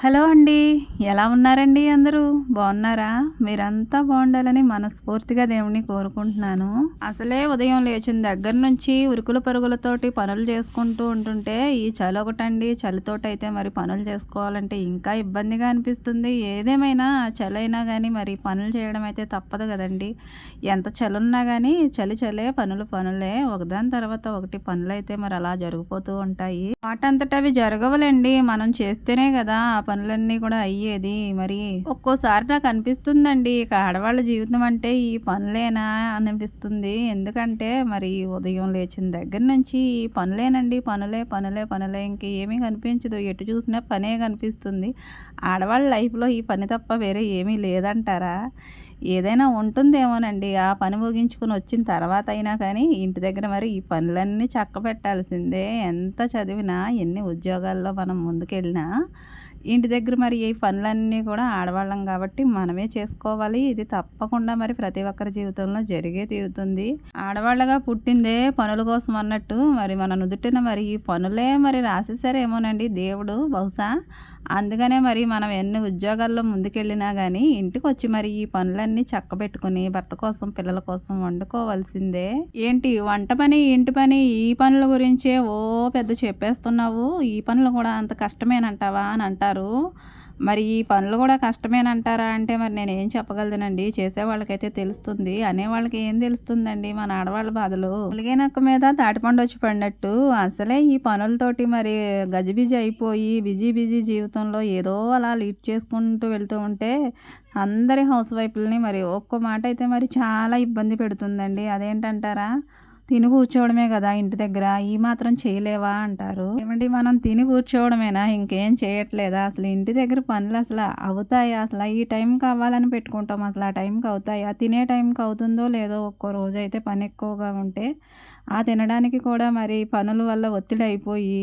Hello అండి ఎలా ఉన్నారండి అందరూ? బాగున్నారా? మీరంతా బాగుండాలని మనస్ఫూర్తిగా దేవుణ్ణి కోరుకుంటున్నాను. అసలే ఉదయం లేచిన దగ్గర నుంచి ఉరుకుల పరుగులతోటి పనులు చేసుకుంటూ ఉంటుంటే ఈ చలి ఒకటండి చలితోటి అయితే మరి పనులు చేసుకోవాలంటే ఇంకా ఇబ్బందిగా అనిపిస్తుంది. ఏదేమైనా చలి అయినా కానీ మరి పనులు చేయడం అయితే తప్పదు కదండి. ఎంత చలి ఉన్నా కానీ చలి చలే పనులు పనులే. ఒకదాని తర్వాత ఒకటి పనులు అయితే మరి అలా జరిగిపోతూ ఉంటాయి. వాటంతట అవి జరగవలండి. మనం చేస్తేనే కదా పనులన్నీ కూడా అయ్యేది. మరి ఒక్కోసారి నాకు అనిపిస్తుందండి ఇక ఆడవాళ్ళ జీవితం అంటే ఈ పనులేనా అనిపిస్తుంది. ఎందుకంటే మరి ఉదయం లేచిన దగ్గర నుంచి ఈ పనులేనండి పనులే పనులే పనులే ఇంక ఏమీ కనిపించదు. ఎటు చూసినా పనే కనిపిస్తుంది. ఆడవాళ్ళ లైఫ్లో ఈ పని తప్ప వేరే ఏమీ లేదంటారా? ఏదైనా ఉంటుందేమోనండి. ఆ పని ముగించుకుని వచ్చిన తర్వాత అయినా కానీ ఇంటి దగ్గర మరి ఈ పనులన్నీ చక్క పెట్టాల్సిందే ఎంత చదివినా ఎన్ని ఉద్యోగాల్లో మనం ముందుకెళ్ళినా ఇంటి దగ్గర మరి ఈ పనులన్నీ కూడా ఆడవాళ్ళం కాబట్టి మనమే చేసుకోవాలి. ఇది తప్పకుండా మరి ప్రతి ఒక్కరి జీవితంలో జరిగే తీరుతుంది. ఆడవాళ్ళగా పుట్టిందే పనుల కోసం అన్నట్టు మరి మన నుదుటిన మరి ఈ పనులే మరి రాసేసారేమోనండి దేవుడు బహుశా. అందుకనే మరి మనం ఎన్ని ఉద్యోగాల్లో ముందుకెళ్ళినా కానీ ఇంటికి వచ్చి మరి ఈ పనులన్నీ చక్కబెట్టుకుని భర్త కోసం పిల్లల కోసం వండుకోవాల్సిందే. ఏంటి వంట పని ఇంటి పని ఈ పనుల గురించే ఓ పెద్ద చెప్పేస్తున్నావు. ఈ పనులు కూడా అంత కష్టమేనంటావా అని అంటారు. మరి ఈ పనులు కూడా కష్టమేనంటారా అంటే మరి నేను ఏం చెప్పగలదునండి. చేసే వాళ్ళకైతే తెలుస్తుంది. అనే వాళ్ళకి ఏం తెలుస్తుందండి? మన ఆడవాళ్ళ బాధలు. నక్క మీద తాటిపండు వచ్చి పడినట్టు అసలే ఈ పనులతోటి మరి గజిబిజి అయిపోయి బిజీ బిజీ జీవితంలో ఏదో అలా లీడ్ చేసుకుంటూ వెళ్తూ ఉంటే అందరి హౌస్ వైఫ్లని మరి ఒక్క మాట అయితే మరి చాలా ఇబ్బంది పెడుతుందండి. అదేంటంటారా? తిని కూర్చోవడమే కదా ఇంటి దగ్గర ఈ మాత్రం చేయలేవా అంటారు. ఏమండి మనం తిని కూర్చోవడమేనా? ఇంకేం చేయట్లేదా? అసలు ఇంటి దగ్గర పనులు అసలు అవుతాయా? అసలు ఈ టైం కావాలని పెట్టుకుంటాం. అసలు ఆ టైంకి అవుతాయా? తినే టైంకి అవుతుందో లేదో ఒక్కో రోజు అయితే పని ఎక్కువగా ఉంటే ఆ తినడానికి కూడా మరి పనుల వల్ల ఒత్తిడి అయిపోయి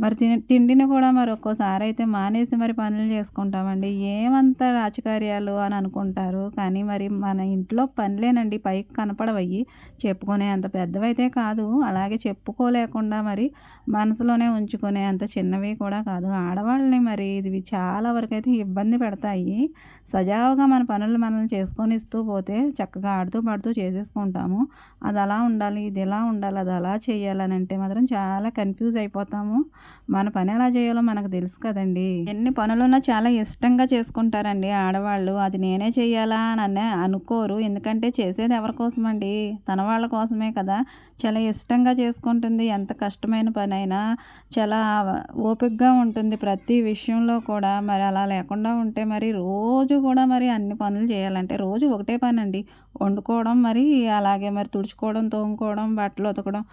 మరి తిన తిండిని కూడా మరి ఒక్కోసారి అయితే మానేసి మరి పనులు చేసుకుంటామండి. ఏమంత రాజకార్యాలు అని అనుకుంటారు. కానీ మరి మన ఇంట్లో పనులేనండి. పైకి కనపడవయ్యి. చెప్పుకునే అంత పెద్ద పెద్దవైతే కాదు అలాగే చెప్పుకోలేకుండా మరి మనసులోనే ఉంచుకునే అంత చిన్నవి కూడా కాదు. ఆడవాళ్ళని మరి ఇది చాలా వరకు అయితే ఇబ్బంది పెడతాయి. సజావుగా మన పనులు మనల్ని చేసుకొని ఇస్తూ పోతే చక్కగా ఆడుతూ పాడుతూ చేసేసుకుంటాము. అది అలా ఉండాలి ఇది ఎలా ఉండాలి అది అలా చేయాలని అంటే మాత్రం చాలా కన్ఫ్యూజ్ అయిపోతాము. మన పని ఎలా చేయాలో మనకు తెలుసు కదండి. ఎన్ని పనులున్నా చాలా ఇష్టంగా చేసుకుంటారండి ఆడవాళ్ళు. అది నేనే చేయాలా అని అనుకోరు. ఎందుకంటే చేసేది ఎవరి కోసం అండి తన వాళ్ళ కోసమే కదా. చాలా ఇష్టంగా చేసుకుంటుంది. ఎంత కష్టమైన పని అయినా చాలా ఓపికగా ఉంటుంది ప్రతి విషయంలో కూడా. మరి అలా లేకుండా ఉంటే మరి రోజు కూడా మరి అన్ని పనులు చేయాలంటే రోజు ఒకటే పని అండి వండుకోవడం మరి అలాగే మరి తుడుచుకోవడం తోముకోవడం బట్టలు ఉతకడం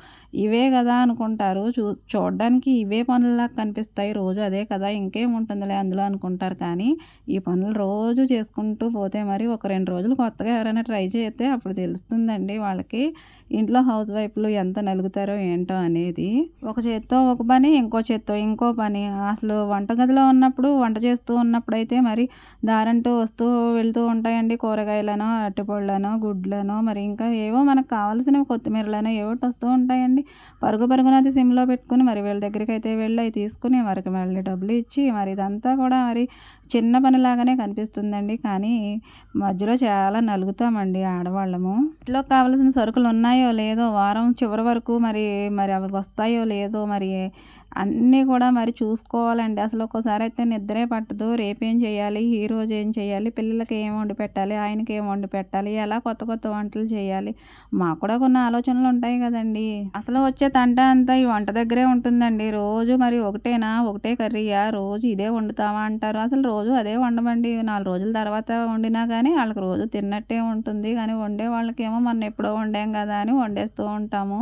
ఇవే కదా అనుకుంటారు. చూ చూడడానికి ఇవే పనుల్లా కనిపిస్తాయి. రోజు అదే కదా ఇంకేం ఉంటుందిలే అందులో అనుకుంటారు. కానీ ఈ పనులు రోజు చేసుకుంటూ పోతే మరి ఒక రెండు రోజులు కొత్తగా ఎవరైనా ట్రై చేస్తే అప్పుడు తెలుస్తుందండి వాళ్ళకి. ఇంట్లో హౌస్ వైఫ్లు ఎంత నలుగుతారో ఏంటో అనేది ఒక చేత్తో ఒక పని ఇంకో చేత్తో ఇంకో పని. అసలు వంటగదిలో ఉన్నప్పుడు వంట చేస్తూ ఉన్నప్పుడు అయితే మరి దారంటూ వస్తూ వెళ్తూ ఉంటాయండి కూరగాయలను అరటిపళ్ళను గుడ్లను మరి ఇంకా ఏవో మనకు కావాల్సినవి కొత్తిమీరలను ఏవో వస్తూ ఉంటాయండి. పరుగు పరుగున అది సిమ్లో పెట్టుకుని మరి వీళ్ళ దగ్గరికి అయితే వెళ్ళి అవి తీసుకుని వారికి మళ్ళీ డబ్బులు ఇచ్చి మరి ఇదంతా కూడా మరి చిన్న పనిలాగానే కనిపిస్తుందండి. కానీ మధ్యలో చాలా నలుగుతామండి ఆడవాళ్ళము. ఇంట్లో కావాల్సిన సరుకులు ఉన్నాయో లేదో వారం చివరి వరకు మరి మరి అవి వస్తాయో లేదో మరి అన్నీ కూడా మరి చూసుకోవాలండి. అసలు ఒక్కోసారి అయితే నిద్రే పట్టదు. రేపేం చేయాలి? ఈ రోజు ఏం చేయాలి? పిల్లలకి ఏం వండి పెట్టాలి? ఆయనకి ఏం వండి పెట్టాలి? ఎలా కొత్త కొత్త వంటలు చేయాలి? మాకు కూడా కొన్ని ఆలోచనలు ఉంటాయి కదండి. అసలు వచ్చే తంట అంతా ఈ వంట దగ్గరే ఉంటుందండి. రోజు మరి ఒకటేనా? ఒకటే కర్రీయా? రోజు ఇదే వండుతావా అంటారు. అసలు రోజు అదే వండమండి. నాలుగు రోజుల తర్వాత వండినా కానీ వాళ్ళకి రోజు తిన్నట్టే ఉంటుంది. కానీ వండే వాళ్ళకేమో మొన్న ఎప్పుడో వండాం కదా అని వండేస్తాం. ఉంటాము.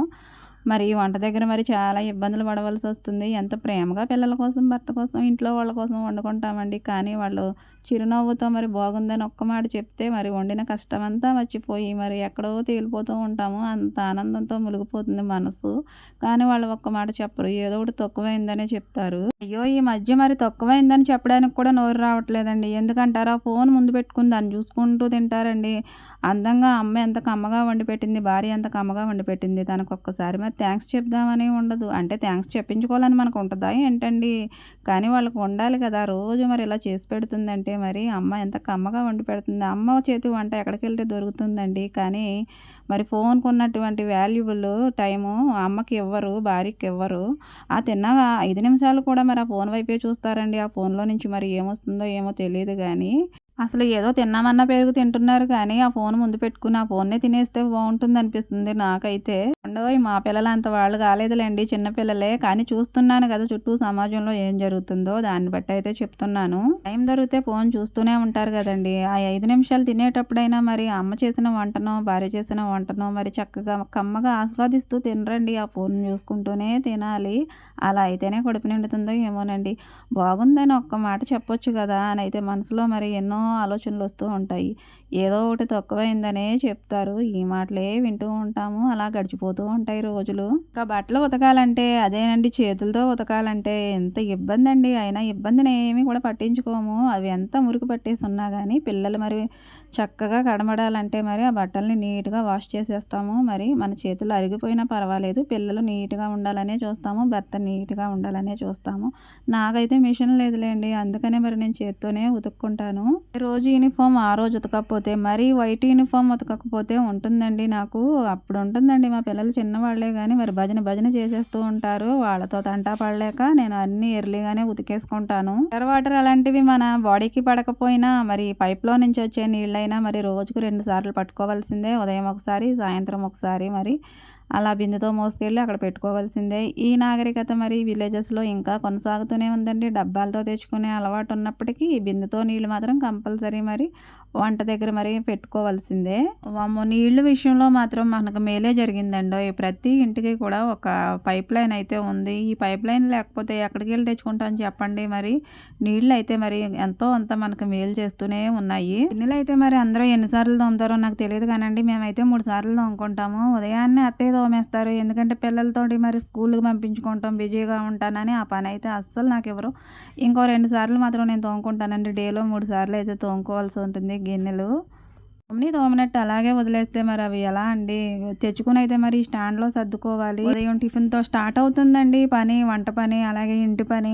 మరి వంట దగ్గర మరి చాలా ఇబ్బందులు పడవలసి వస్తుంది. ఎంత ప్రేమగా పిల్లల కోసం భర్త కోసం ఇంట్లో వాళ్ళ కోసం వండుకుంటామండి. కానీ వాళ్ళు చిరునవ్వుతో మరి బాగుందని ఒక్క మాట చెప్తే మరి వండిన కష్టం అంతా మర్చిపోయి మరి ఎక్కడో తేలిపోతూ ఉంటాము. అంత ఆనందంతో మునిగిపోతుంది మనసు. కానీ వాళ్ళు ఒక్క మాట చెప్పరు. ఏదో ఒకటి తక్కువైందనే చెప్తారు. అయ్యో ఈ మధ్య మరి తక్కువైందని చెప్పడానికి కూడా నోరు రావట్లేదండి. ఎందుకంటారా? ఫోన్ ముందు పెట్టుకుని దాన్ని చూసుకుంటూ తింటారండి. అందంగా అమ్మ ఎంత కమ్మగా వండి పెట్టింది భార్య ఎంత కమ్మగా వండి పెట్టింది తనకు ఒక్కసారి మరి థ్యాంక్స్ చెప్దామని ఉండదు. అంటే థ్యాంక్స్ చెప్పించుకోవాలని మనకు ఉంటుందా ఏంటండి? కానీ వాళ్ళకి ఉండాలి కదా. రోజు మరి ఇలా చేసి పెడుతుందంటే మరి అమ్మ ఎంత కమ్మగా వండి పెడుతుంది. అమ్మ చేతి వంట ఎక్కడికి వెళ్తే దొరుకుతుందండి. కానీ మరి ఫోన్కు ఉన్నటువంటి వాల్యుబుల్ టైము అమ్మకి ఇవ్వరు భార్యకి ఇవ్వరు ఆ తిన్న ఐదు నిమిషాలు కూడా మరి ఆ ఫోన్ వైపే చూస్తారండి. ఆ ఫోన్లో నుంచి మరి ఏమొస్తుందో ఏమో తెలియదు కానీ అసలు ఏదో తిన్నామన్నా పెరుగు తింటున్నారు కానీ ఆ ఫోన్ ముందు పెట్టుకుని ఆ ఫోన్నే తినేస్తే బాగుంటుంది అనిపిస్తుంది నాకైతే. అండోయ్ మా పిల్లలు అంత వాళ్ళు కాలేదులేండి చిన్నపిల్లలే కానీ చూస్తున్నాను కదా చుట్టూ సమాజంలో ఏం జరుగుతుందో దాన్ని బట్టి అయితే చెప్తున్నాను. టైం దొరికితే ఫోన్ చూస్తూనే ఉంటారు కదండి. ఆ ఐదు నిమిషాలు తినేటప్పుడైనా మరి అమ్మ చేసిన వంటనో భార్య చేసిన వంటనో మరి చక్కగా కమ్మగా ఆస్వాదిస్తూ తినరండి. ఆ ఫోన్ చూసుకుంటూనే తినాలి. అలా అయితేనే కడుపు నిండుతుందో ఏమోనండి. బాగుందని ఒక్క మాట చెప్పొచ్చు కదా అని అయితే మనసులో మరి ఎన్నో ఆలోచనలు వస్తూ ఉంటాయి. ఏదో ఒకటి తక్కువైందనే చెప్తారు. ఈ మాటలే వింటూ ఉంటాము. అలా గడిచిపోతూ ఉంటాయి రోజులు. ఇంకా బట్టలు ఉతకాలంటే అదేనండి. చేతులతో ఉతకాలంటే ఎంత ఇబ్బంది అండి అయినా ఇబ్బందిని ఏమీ కూడా పట్టించుకోము. అవి ఎంత మురికి పట్టేసి ఉన్నా కానీ పిల్లలు మరి చక్కగా కడమడాలంటే మరి ఆ బట్టల్ని నీట్గా వాష్ చేసేస్తాము. మరి మన చేతులు అరిగిపోయినా పర్వాలేదు. పిల్లలు నీట్గా ఉండాలనే చూస్తాము. భర్త నీట్గా ఉండాలనే చూస్తాము. నాకైతే మిషన్ లేదులేండి. అందుకనే మరి నేను చేత్తోనే ఉతుక్కుంటాను. రోజు యూనిఫామ్ ఆ రోజు ఉతకపోతే మరీ వైట్ యూనిఫామ్ ఉతకకపోతే ఉంటుందండి నాకు. అప్పుడు ఉంటుందండి మా పిల్లలు చిన్నవాళ్ళే కానీ మరి భజన భజన చేసేస్తూ ఉంటారు. వాళ్ళతో తంటా పడలేక నేను అన్ని ఎర్లీగానే ఉతికేసుకుంటాను. వాటర్ అలాంటివి మన బాడీకి పడకపోయినా మరి పైప్లో నుంచి వచ్చే నీళ్ళైనా మరి రోజుకు రెండు సార్లు పట్టుకోవాల్సిందే. ఉదయం ఒకసారి సాయంత్రం ఒకసారి మరి. అలా బిందెతో మోసుకెళ్ళి అక్కడ పెట్టుకోవాల్సిందే. ఈ నాగరికత మరి విలేజెస్లో ఇంకా కొనసాగుతూనే ఉందండి. డబ్బాలతో తెచ్చుకునే అలవాటు ఉన్నప్పటికీ బిందెతో నీళ్ళు మాత్రం కంపల్సరీ మరి వంట దగ్గర మరి పెట్టుకోవాల్సిందే. వామ్మో నీళ్ళు విషయంలో మాత్రం మనకు మేలే జరిగిందండో. ప్రతి ఇంటికి కూడా ఒక పైప్ లైన్ అయితే ఉంది. ఈ పైప్ లైన్ లేకపోతే ఎక్కడికి వెళ్ళి తెచ్చుకుంటాం చెప్పండి మరి. నీళ్ళు అయితే మరి ఎంతో అంత మనకు మేలు చేస్తూనే ఉన్నాయి. గిన్నెలు అయితే మరి అందరూ ఎన్నిసార్లు తోముతారో నాకు తెలియదు కానండి. మేమైతే మూడు సార్లు తోముకుంటాము. ఉదయాన్నే అత్తయ్య తోమేస్తారు. ఎందుకంటే పిల్లలతోటి మరి స్కూల్కి పంపించుకుంటాం. బిజీగా ఉంటానని ఆ పని అయితే అస్సలు నాకు ఎవరు ఇంకో రెండు సార్లు మాత్రం నేను తోముకుంటానండి. డేలో మూడు సార్లు అయితే తోముకోవాల్సి ఉంటుంది. గిన్నెలు తోమని తోమినట్టు అలాగే వదిలేస్తే మరి అవి ఎలా అండి? తెచ్చుకుని అయితే మరి స్టాండ్లో సర్దుకోవాలి. ఉదయం టిఫిన్తో స్టార్ట్ అవుతుందండి పని వంట పని అలాగే ఇంటి పని.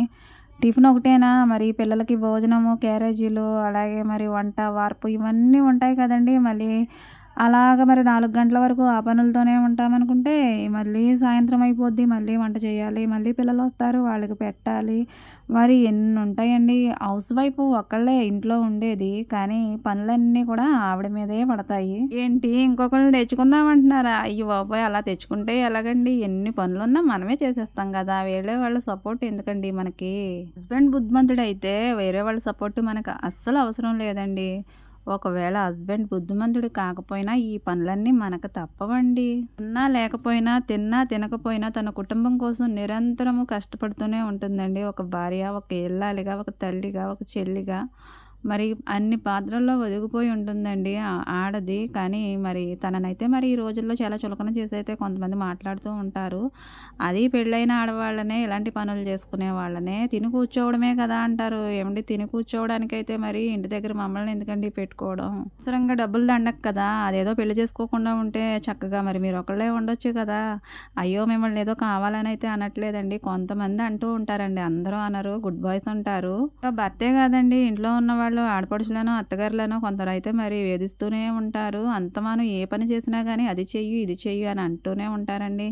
టిఫిన్ ఒకటేనా? మరి పిల్లలకి భోజనము క్యారేజీలు అలాగే మరి వంట వార్పు ఇవన్నీ ఉంటాయి కదండి. మళ్ళీ అలాగ మరి నాలుగు గంటల వరకు ఆ పనులతోనే ఉంటామనుకుంటే మళ్ళీ సాయంత్రం అయిపోద్ది మళ్ళీ వంట చేయాలి మళ్ళీ పిల్లలు వస్తారు వాళ్ళకి పెట్టాలి. మరి ఎన్ని ఉంటాయండి? హౌస్ వైఫ్ ఒక్కళ్ళే ఇంట్లో ఉండేది కానీ పనులన్నీ కూడా ఆవిడ మీదే పడతాయి. ఏంటి? ఇంకొకళ్ళు తెచ్చుకుందామంటున్నారా? అయ్యో బాబాయ్ అలా తెచ్చుకుంటే ఎలాగండి? ఎన్ని పనులున్నా మనమే చేసేస్తాం కదా. వేరే వాళ్ళ సపోర్ట్ ఎందుకండి మనకి? హస్బెండ్ బుద్ధిమంతుడు అయితే వేరే వాళ్ళ సపోర్ట్ మనకు అస్సలు అవసరం లేదండి. ఒకవేళ హస్బెండ్ బుద్ధిమంతుడు కాకపోయినా ఈ పనులన్నీ మనకు తప్పవండి. ఉన్నా లేకపోయినా తిన్నా తినకపోయినా తన కుటుంబం కోసం నిరంతరము కష్టపడుతూనే ఉంటుందండి. ఒక భార్య ఒక ఇల్లాలిగా ఒక తల్లిగా ఒక చెల్లిగా. మరి అన్ని పాత్రల్లో ఒదిగిపోయి ఉంటుందండి ఆడది. కానీ మరి తననైతే మరి ఈ రోజుల్లో చాలా చులకన చేసి అయితే కొంతమంది మాట్లాడుతూ ఉంటారు. అది పెళ్ళైన ఆడవాళ్ళనే ఇలాంటి పనులు చేసుకునే వాళ్ళనే తిని కూర్చోవడమే కదా అంటారు. ఏమండి? తిని కూర్చోవడానికైతే మరి ఇంటి దగ్గర మమ్మల్ని ఎందుకండి పెట్టుకోవడం? అవసరంగా డబ్బులు దండకు కదా. అదేదో పెళ్ళి చేసుకోకుండా ఉంటే చక్కగా మరి మీరు ఒకళ్ళే ఉండొచ్చు కదా. అయ్యో మిమ్మల్ని ఏదో కావాలని అయితే అనట్లేదండి. కొంతమంది అంటూ ఉంటారండి. అందరూ అనరు. గుడ్ బాయ్స్ ఉంటారు. భర్తే కాదండి. ఇంట్లో ఉన్న వాళ్ళు ఆడపడుచులను అత్తగారులను కొందరైతే మరి వేధిస్తూనే ఉంటారు. అంతమాను ఏ పని చేసినా కానీ అది చెయ్యి ఇది చెయ్యి అని అంటూనే ఉంటారండి.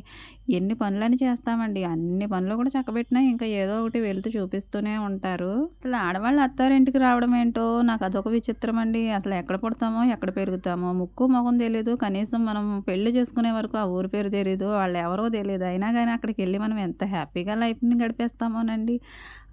ఎన్ని పనులని చేస్తామండి. అన్ని పనులు కూడా చక్కబెట్టినా ఇంకా ఏదో ఒకటి వెళుతూ చూపిస్తూనే ఉంటారు. అసలు ఆడవాళ్ళు అత్తారింటికి రావడం ఏంటో నాకు అదొక విచిత్రం అండి అసలు ఎక్కడ పుడతామో ఎక్కడ పెరుగుతామో ముక్కు మొఖం తెలియదు కనీసం మనం పెళ్ళి చేసుకునే వరకు ఆ ఊరు పేరు తెలియదు వాళ్ళు ఎవరో తెలియదు అయినా కానీ అక్కడికి వెళ్ళి మనం ఎంత హ్యాపీగా లైఫ్ని గడిపేస్తామోనండి.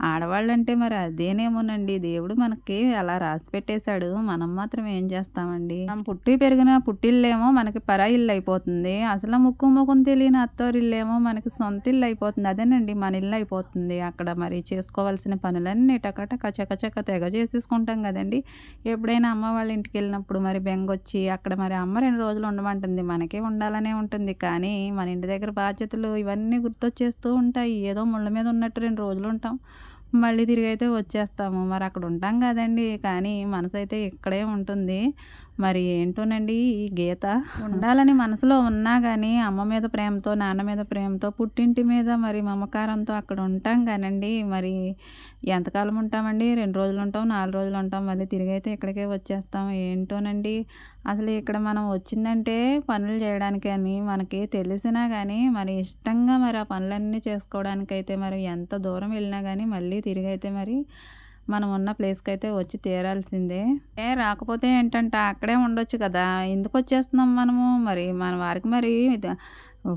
ఆడవాళ్ళంటే మరి అదేనేమోనండి. దేవుడు మనకి అలా రాసి పెట్టేశాడు. మనం మాత్రం ఏం చేస్తామండి? మనం పుట్టి పెరిగిన పుట్టిల్లేమో మనకి పరాయిల్లు అయిపోతుంది. అసలు ముక్కు ముఖం తెలియని అత్తోరిల్లేమో మనకి సొంత ఇల్లు అయిపోతుంది. అదేనండి మన ఇల్లు అయిపోతుంది. అక్కడ మరి చేసుకోవాల్సిన పనులన్నీ టకటక చకచక తెగ చేసేసుకుంటాం కదండి. ఎప్పుడైనా అమ్మ వాళ్ళ ఇంటికి వెళ్ళినప్పుడు మరి బెంగొచ్చి అక్కడ మరి అమ్మ రెండు రోజులు ఉండమంటుంది. మనకే ఉండాలనే ఉంటుంది. కానీ మన ఇంటి దగ్గర బాధ్యతలు ఇవన్నీ గుర్తొచ్చేస్తూ ఉంటాయి. ఏదో ముళ్ళ మీద ఉన్నట్టు రెండు రోజులు ఉంటాం. మళ్ళీ తిరిగి అయితే వచ్చేస్తాము. మరి అక్కడ ఉంటాం కదండి. కానీ మనసు అయితే ఇక్కడే ఉంటుంది. మరి ఏంటోనండి ఈ గీత? ఉండాలని మనసులో ఉన్నా కానీ అమ్మ మీద ప్రేమతో నాన్న మీద ప్రేమతో పుట్టింటి మీద మరి మమకారంతో అక్కడ ఉంటాం కానండి మరి ఎంతకాలం ఉంటామండి? రెండు రోజులు ఉంటాం నాలుగు రోజులు ఉంటాం. మళ్ళీ తిరిగి అయితే ఇక్కడికే వచ్చేస్తాం. ఏంటోనండి? అసలు ఇక్కడ మనం వచ్చిందంటే పనులు చేయడానికి అని మనకి తెలిసినా కానీ మరి ఇష్టంగా మరి ఆ పనులన్నీ చేసుకోవడానికైతే మరి ఎంత దూరం వెళ్ళినా కానీ మళ్ళీ తిరిగి అయితే మరి మనం ఉన్న ప్లేస్కి అయితే వచ్చి తీరాల్సిందే. ఏ రాకపోతే ఏంటంటే అక్కడే ఉండొచ్చు కదా. ఎందుకు వచ్చేస్తున్నాం మనము? మరి మన వారికి మరి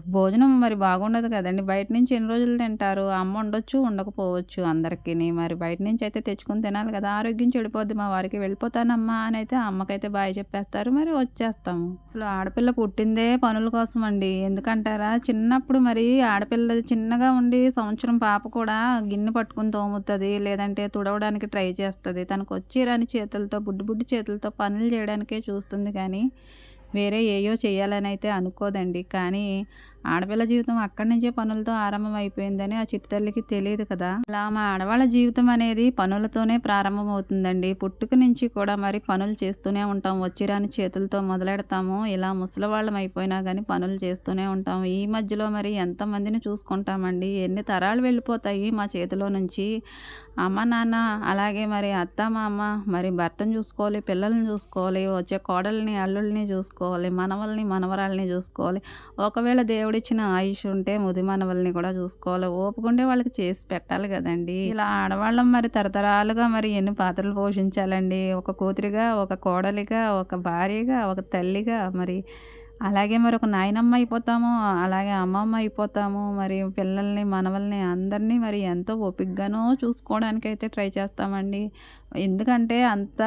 భోజనం మరి బాగుండదు కదండి. బయట నుంచి ఎన్ని రోజులు తింటారు? అమ్మ ఉండొచ్చు ఉండకపోవచ్చు అందరికీ మరి బయట నుంచి అయితే తెచ్చుకొని తినాలి కదా. ఆరోగ్యం చెడిపోద్ది మా వారికి వెళ్ళిపోతానమ్మా అని అయితే అమ్మకైతే బాయ్ చెప్పేస్తారు. మరి వచ్చేస్తాము. అసలు ఆడపిల్ల పుట్టిందే పనుల కోసం అండి. ఎందుకంటారా? చిన్నప్పుడు మరి ఆడపిల్ల చిన్నగా ఉండి సంవత్సరం పాప కూడా గిన్నె పట్టుకుని తోముతుంది లేదంటే తుడవడానికి ట్రై చేస్తుంది. తనకు వచ్చి రాని చేతులతో బుడ్డి బుడ్డి చేతులతో పనులు చేయడానికే చూస్తుంది కానీ వేరే ఏయో చేయాలని అయితే అనుకోదండి. కానీ ఆడపిల్ల జీవితం అక్కడి నుంచే పనులతో ఆరంభం అయిపోయిందని ఆ చిట్టి తల్లికి తెలియదు కదా. అలా మా ఆడవాళ్ళ జీవితం అనేది పనులతోనే ప్రారంభం అవుతుందండి పుట్టుక నుంచి కూడా మరి పనులు చేస్తూనే ఉంటాం. వచ్చిరాని చేతులతో మొదలెడతాము. ఇలా ముసలివాళ్ళం అయిపోయినా కానీ పనులు చేస్తూనే ఉంటాం. ఈ మధ్యలో మరి ఎంతమందిని చూసుకుంటామండి? ఎన్ని తరాలు వెళ్ళిపోతాయి మా చేతిలో నుంచి? అమ్మ నాన్న అలాగే మరి అత్త మామ మరి భర్తను చూసుకోవాలి పిల్లల్ని చూసుకోవాలి వచ్చే కోడల్ని అల్లుల్ని చూసుకోవాలి మనవల్ని మనవరాల్ని చూసుకోవాలి. ఒకవేళ దేవుడు దేవుడిచ్చిన ఆయుష్ ఉంటే ముది మనవల్ని కూడా చూసుకోవాలి. ఓపుకుంటే వాళ్ళకి చేసి పెట్టాలి కదండి. ఇలా ఆడవాళ్ళం మరి తరతరాలుగా మరి ఎన్ని పాత్రలు పోషించాలండి? ఒక కూతురిగా ఒక కోడలిగా ఒక భార్యగా ఒక తల్లిగా మరి అలాగే మరి ఒక నాయనమ్మ అయిపోతాము అలాగే అమ్మమ్మ అయిపోతాము. మరి పిల్లల్ని మనవల్ని అందరినీ మరి ఎంతో ఓపికగానో చూసుకోవడానికి అయితే ట్రై చేస్తామండి. ఎందుకంటే అంత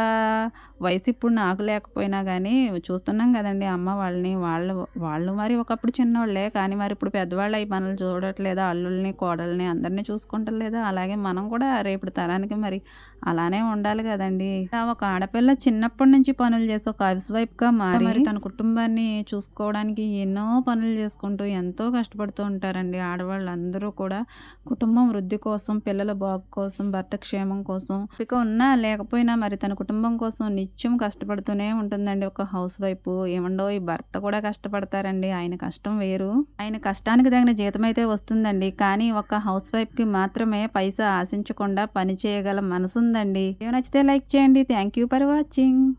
వయసు ఇప్పుడు నాకు లేకపోయినా కానీ చూస్తున్నాం కదండి అమ్మ వాళ్ళని. వాళ్ళు వాళ్ళు మరి ఒకప్పుడు చిన్నవాళ్ళే కానీ మరి ఇప్పుడు పెద్దవాళ్ళు అయి పనులు చూడట్లేదా? అల్లుల్ని కోడల్ని అందరినీ చూసుకుంటలేదా అలాగే మనం కూడా రేపు తరానికి మరి అలానే ఉండాలి కదండి. ఒక ఆడపిల్ల చిన్నప్పటి నుంచి పనులు చేసి ఒక హౌస్ వైఫ్గా మారి తన కుటుంబాన్ని చూసుకోవడానికి ఎన్నో పనులు చేసుకుంటూ ఎంతో కష్టపడుతూ ఉంటారండి ఆడవాళ్ళందరూ కూడా. కుటుంబం వృద్ధి కోసం పిల్లల బాగు కోసం భర్త క్షేమం కోసం. ఇక ఉన్న లేకపోయినా మరి తన కుటుంబం కోసం నిత్యం కష్టపడుతూనే ఉంటుందండి ఒక హౌస్ వైఫ్. ఏమండో ఈ భర్త కూడా కష్టపడతారండి. ఆయన కష్టం వేరు. ఆయన కష్టానికి తగిన జీతం అయితే వస్తుందండి. కానీ ఒక హౌస్ వైఫ్కి మాత్రమే పైసా ఆశించకుండా పని చేయగల మనసుందండి. ఏమి నచ్చితే లైక్ చేయండి. Thank you for watching.